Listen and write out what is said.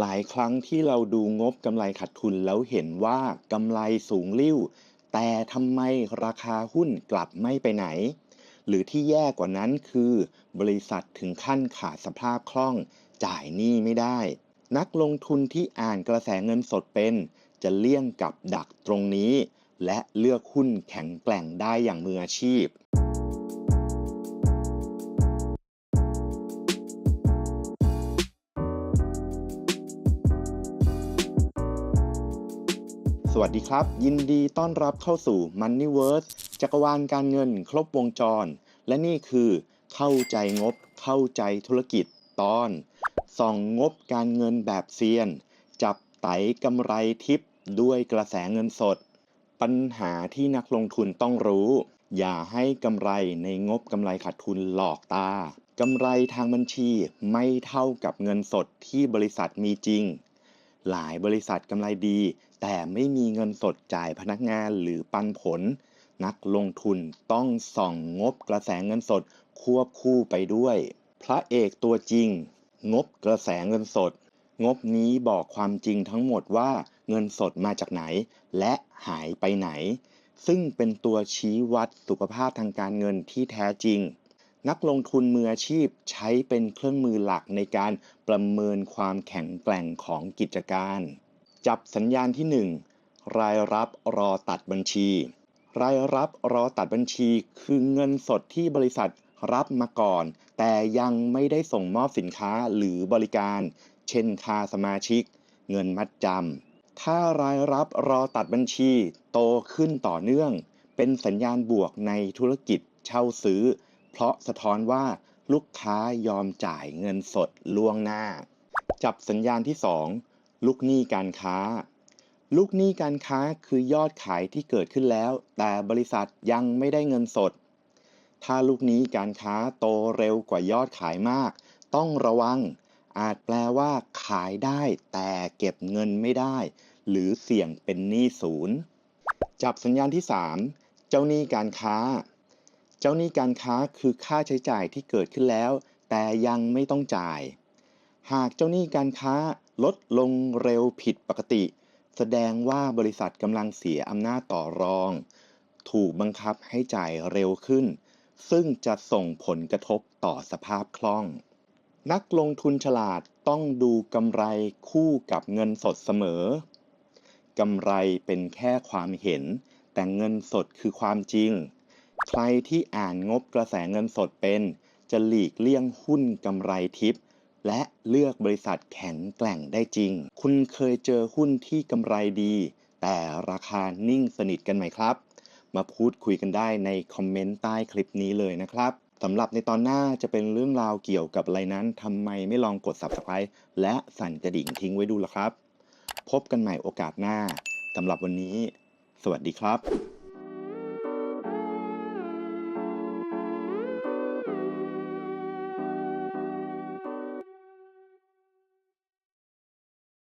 หลายครั้งที่เราดูงบกำไรขาดทุนแล้วเห็นว่ากำไรสูงลิ่ว แต่ทำไมราคาหุ้นกลับไม่ไปไหน หรือที่แย่กว่านั้นคือ บริษัทถึงขั้นขาดสภาพคล่องจ่ายหนี้ไม่ได้ นักลงทุนที่อ่านกระแสเงินสดเป็น จะเลี่ยงกับดักตรงนี้ และเลือกหุ้นแข็งแกร่งได้อย่างมืออาชีพ สวัสดีครับ ยินดีต้อนรับเข้าสู่ Moneyverse จักรวาลการเงินครบวงจร และนี่คือ เข้าใจงบ เข้าใจธุรกิจตอนส่องงบการเงินแบบเซียน จับไตกำไรทิปด้วยกระแสเงินสด ปัญหาที่นักลงทุนต้องรู้ อย่าให้กำไรในงบกำไรขาดทุนหลอกตากำไรทางบัญชีไม่เท่ากับเงินสดที่บริษัทมีจริง หลายบริษัทกำไรดี แต่ไม่มีเงินสดจ่ายพนักงานหรือปันผล นักลงทุนต้องส่องงบกระแสเงินสดควบคู่ไปด้วย พระเอกตัวจริง งบกระแสเงินสด งบนี้บอกความจริงทั้งหมดว่าเงินสดมาจากไหน และหายไปไหน ซึ่งเป็นตัวชี้วัดสุขภาพทางการเงินที่แท้จริง นักลงทุนมืออาชีพใช้เป็นเครื่องมือหลักในการประเมินความแข็งแกร่งของกิจการ จับสัญญาณที่ 1 รายรับรอตัดบัญชี รายรับรอตัดบัญชีคือเงินสดที่บริษัทรับมาก่อน แต่ยังไม่ได้ส่งมอบสินค้าหรือบริการ เช่นค่าสมาชิก เงินมัดจำถ้ารายรับรอตัดบัญชี โตขึ้นต่อเนื่อง เป็นสัญญาณบวกในธุรกิจเช่าซื้อ เพราะสะท้อนว่าลูกค้ายอมจ่ายเงินสดล่วงหน้า จับสัญญาณที่ 2 ลูกหนี้การค้า ลูกหนี้การค้าคือยอดขายที่เกิดขึ้นแล้ว แต่บริษัทยังไม่ได้เงินสด ถ้าลูกหนี้การค้าโตเร็วกว่ายอดขายมาก ต้องระวัง อาจแปลว่า ขายได้แต่เก็บเงินไม่ได้ หรือเสี่ยงเป็นหนี้ศูนย์ จับสัญญาณที่ 3 เจ้าหนี้การค้า เจ้าหนี้การค้าคือค่าใช้จ่ายที่เกิดขึ้นแล้ว แต่ยังไม่ต้องจ่าย หากเจ้าหนี้การค้าลดลงเร็วผิดปกติ แสดงว่าบริษัทกำลังเสียอำนาจต่อรอง ถูกบังคับให้จ่ายเร็วขึ้น ซึ่งจะส่งผลกระทบต่อสภาพคล่อง นักลงทุนฉลาดต้องดูกำไรคู่กับเงินสดเสมอกำไรเป็นแค่ความเห็น แต่เงินสดคือความจริง ใครที่อ่านงบกระแสเงินสดเป็น จะหลีกเลี่ยงหุ้นกำไรทิปและเลือกบริษัทแข็งแกร่งได้จริง คุณเคยเจอหุ้นที่กำไรดี แต่ราคานิ่งสนิทกันไหมครับ มาพูดคุยกันได้ในคอมเมนต์ใต้คลิปนี้เลยนะครับสำหรับในตอนหน้าจะเป็นเรื่องราวเกี่ยวกับอะไรนั้นทำไมไม่ลองกด subscribe และสั่นกระดิ่งทิ้งไว้ดูล่ะครับ พบกันใหม่โอกาสหน้าสำหรับวันนี้ สวัสดีครับ